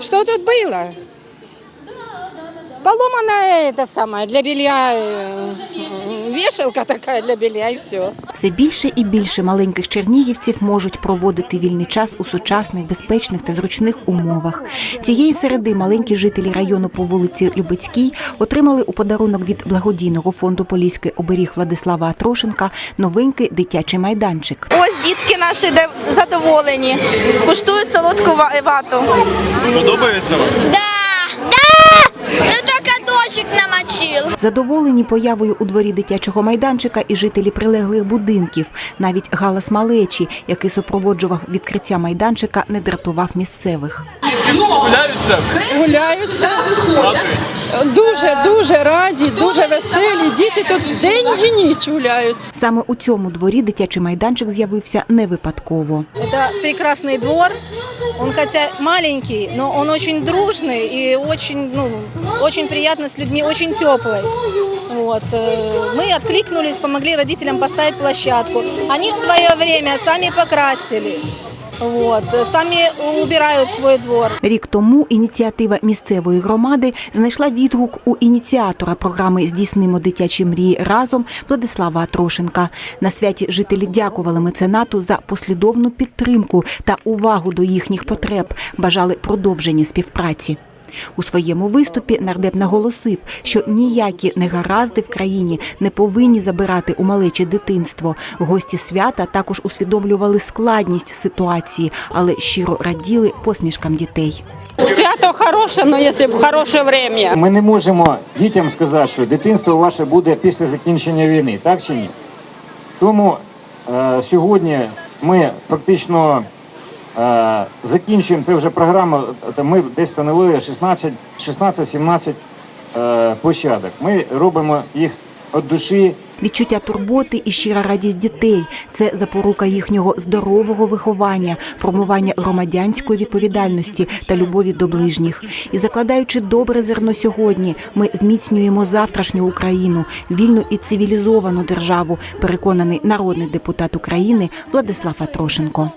Что тут было? Поломанная это самое для белья, э, м, вешалка такая для белья и все. Все більше і більше маленьких чернігівців можуть проводити вільний час у сучасних, безпечних та зручних умовах. Цієї середи маленькі жителі району по вулиці Любецькій отримали у подарунок від благодійного фонду Поліський оберіг Владислава Атрошенка новенький дитячий майданчик. Ось дітки наші задоволені, куштують солодку вату. Подобається вам? Да! Да! Ну. Задоволені появою у дворі дитячого майданчика і жителі прилеглих будинків. Навіть галас малечі, який супроводжував відкриття майданчика, не дратував місцевих. Гуляються? Гуляються. Дуже, дуже раді, дуже веселі Діти тут день і ніч гуляють. Саме у цьому дворі дитячий майданчик з'явився не випадково. Это прекрасный двор. Он хотя маленький, но он очень дружный и очень, ну, очень приятно с людьми, очень теплый. Вот. э, Мы откликнулись, помогли родителям поставить площадку. Они в свое время сами покрасили. Вот. самі убирають свій двор. Рік тому ініціатива місцевої громади знайшла відгук у ініціатора програми Здійснимо дитячі мрії разом Владислава Атрошенка. На святі жителі дякували меценату за послідовну підтримку та увагу до їхніх потреб, бажали продовження співпраці. У своєму виступі нардеп наголосив, що ніякі негаразди в країні не повинні забирати у малече дитинство. Гості свята також усвідомлювали складність ситуації, але щиро раділи посмішкам дітей. Свято хороше, але якщо б хороше время. Ми не можемо дітям сказати, що дитинство ваше буде після закінчення війни, так чи ні? Тому е, сьогодні ми фактично е, закінчуємо це вже програма. е, Ми десь встановили 16 16-17 е, площадок. Ми робимо їх від душі. Відчуття турботи і щира радість дітей це запорука їхнього здорового виховання, формування громадянської відповідальності та любові до ближніх. І закладаючи добре зерно сьогодні, ми зміцнюємо завтрашню Україну, вільну і цивілізовану державу. Переконаний народний депутат України Владислав Атрошенко.